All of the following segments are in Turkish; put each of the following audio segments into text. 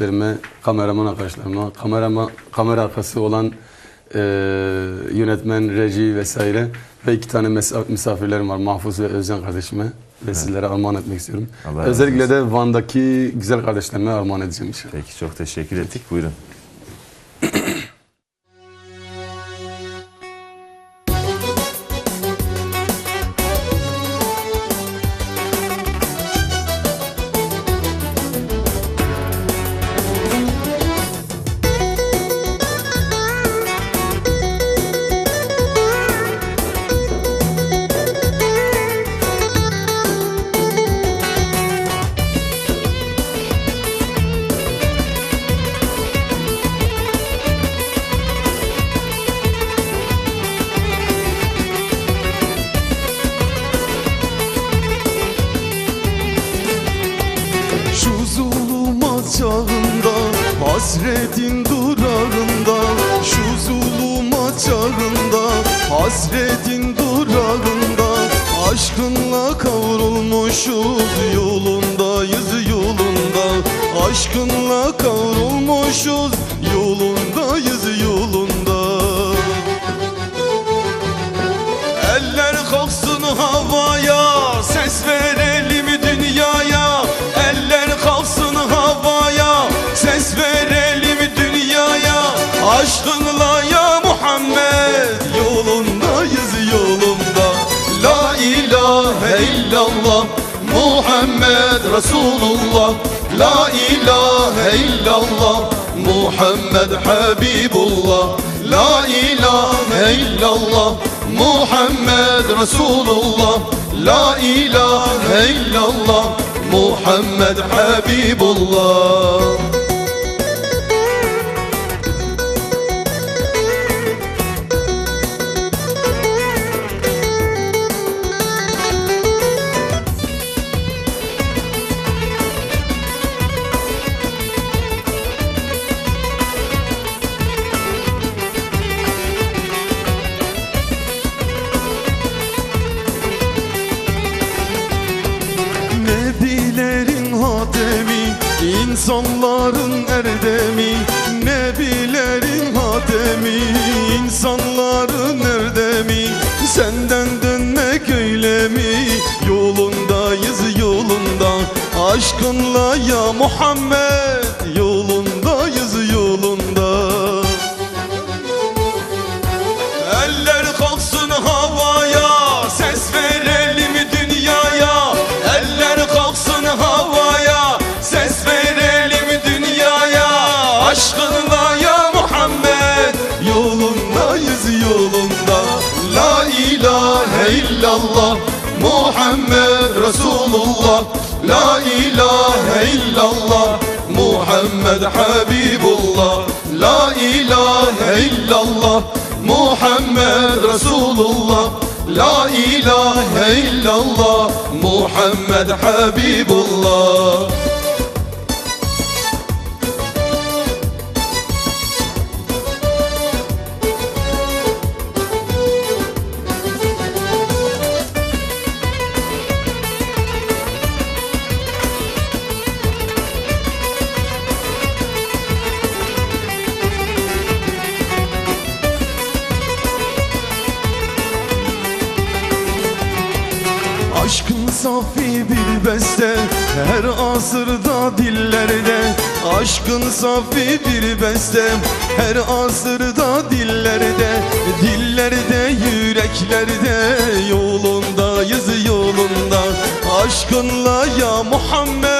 kardeşlerime, kameraman arkadaşlarıma, kamerama, kamera arkası olan e, yönetmen, reji vesaire ve iki tane misafirlerim var. Mahfuz ve Özcan kardeşime ve sizlere armağan etmek istiyorum. Allah Özellikle de Van'daki güzel kardeşlerime armağan edeceğim inşallah. Peki çok teşekkür ettik. Buyurun. Hasretin durağında Aşkınla kavrulmuşuz Yolundayız yolunda. Aşkınla kavrulmuşuz Yolundayız yolunda Muhammed Resulullah La ilahe illallah Muhammed Habibullah La ilahe illallah Muhammed Resulullah La ilahe illallah Muhammed Habibullah Nebilerin insanların erdemi Nebilerin hatemi insanların erdemi. Senden dönmek öyle mi? Yolundayız yolunda. Aşkınla ya Muhammed Yolundayız ilahe illallah Muhammed Habibullah. La ilahe illallah Muhammed Resulullah. La ilahe illallah Muhammed Habibullah safi bir beste. Her asırda dillerde Aşkın safi bir beste. Her asırda dillerde Dillerde yüreklerde Yolundayız yolunda. Aşkınla ya Muhammed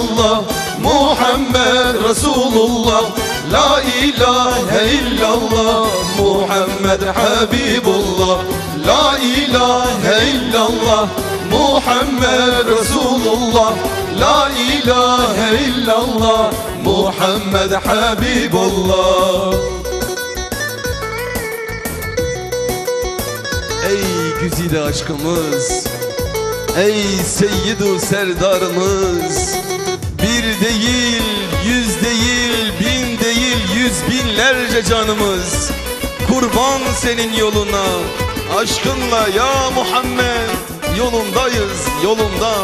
illallah Muhammed Resulullah. La ilahe illallah Muhammed Habibullah. La ilahe illallah Muhammed Resulullah. La ilahe illallah Muhammed Habibullah. Güzide aşkımız Ey seyyidu serdarımız Bir değil, yüz değil, bin değil, yüz binlerce canımız. Kurban senin yoluna, aşkınla ya Muhammed Yolundayız, yolunda.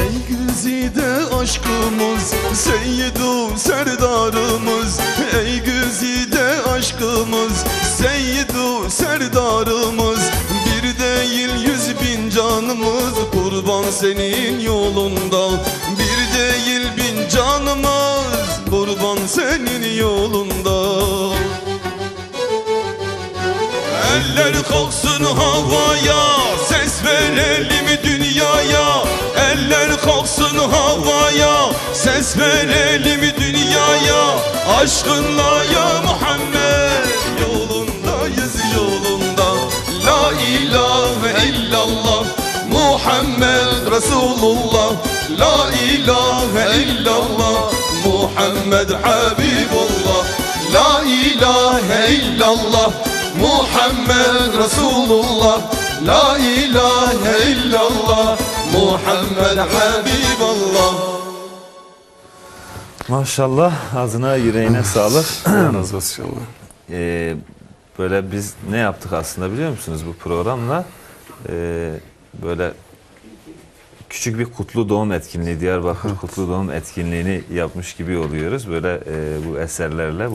Ey güzide aşkımız, seyyidu serdarımız. Ey güzide aşkımız, seyyidu serdarımız. Bir değil canımız, kurban senin yolunda. Bir değil bin canımız, kurban senin yolunda. Eller kalksın havaya Ses verelim dünyaya. Eller kalksın havaya Ses verelim dünyaya. Aşkınla ya Muhammed Muhammed Resulullah La ilahe illallah Muhammed Habibullah La ilahe illallah Muhammed Resulullah La ilahe illallah Muhammed Habiballah Maşallah ağzına yüreğine sağlık. Allah razı olsun inşallah. Ee, böyle biz ne yaptık aslında biliyor musunuz bu programla? Ee, böyle küçük bir kutlu doğum etkinliği, Diyarbakır kutlu doğum etkinliğini yapmış gibi oluyoruz. Böyle e, bu eserlerle.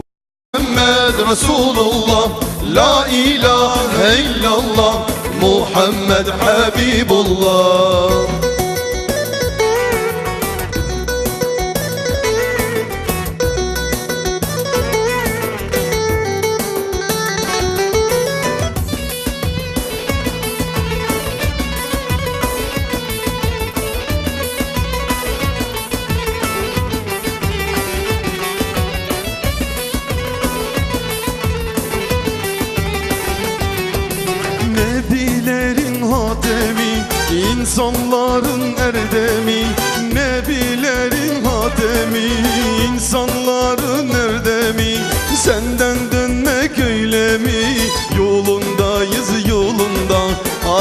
Muhammed Resulullah La ilahe illallah Muhammed Habibullah insanların erdemi Nebilerin hatemi, insanların erdemi Senden dönmek öyle mi? Yolundayız yolunda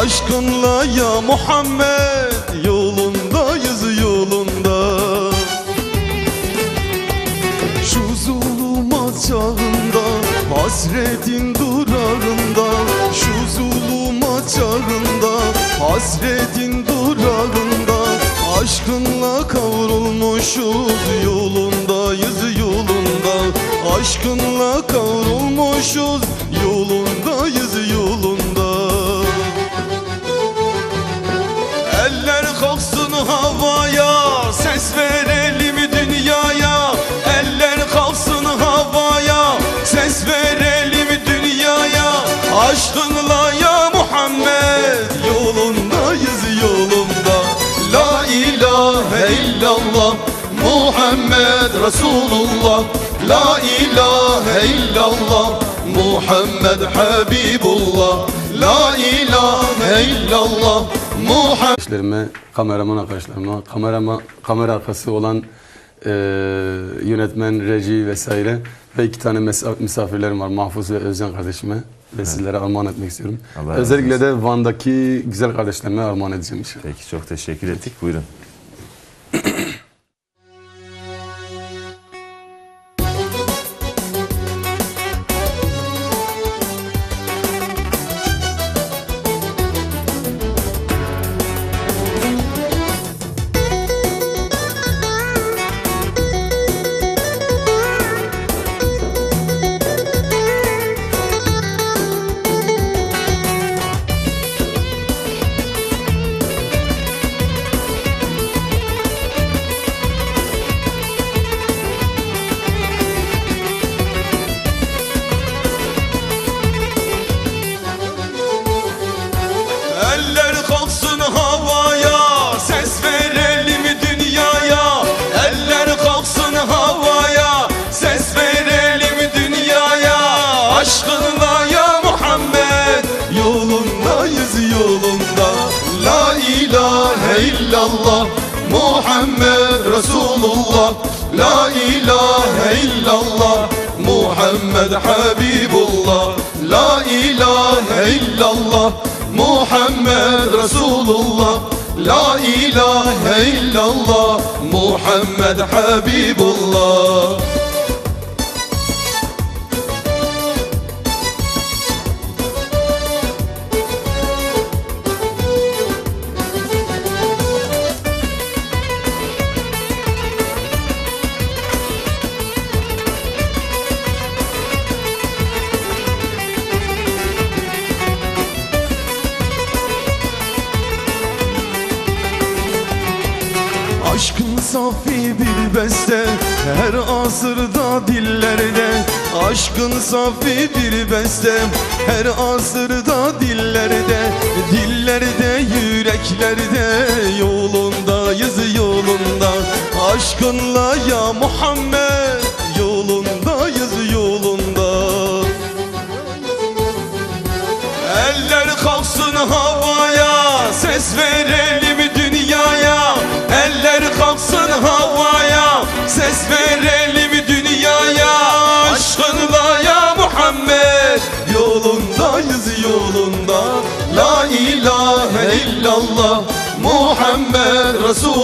Aşkınla ya Muhammed Hasretin durağında Aşkınla kavrulmuşuz Yolundayız yolunda. Aşkınla kavrulmuşuz Yolundayız yolunda. Eller kalksın havaya Ses verelim Muhammed Resulullah La ilahe illallah Muhammed Habibullah La ilahe illallah Muhammed Arkadaşlarıma, kameraman arkadaşlarıma, kamerama, kamera arkası olan e, yönetmen, reji vesaire ve iki tane misafirlerim var. Mahfuz ve Özcan kardeşime ve sizlere armağan etmek istiyorum. Allah Özellikle de Van'daki güzel kardeşlerime armağan edeceğim inşallah. Peki çok teşekkür ettik. Buyurun. Resulullah La ilahe illallah Muhammed Habibullah. La illallah Muhammed Resulullah. La ilahe illallah Muhammed Habibullah Her asırda dillerde Aşkın safi bir beste. Her asırda dillerde Dillerde yüreklerde Yolundayız yolunda. Aşkınla ya Muhammed Yolundayız yolunda. Eller kalksın havaya Ses verelim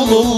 Resulullah La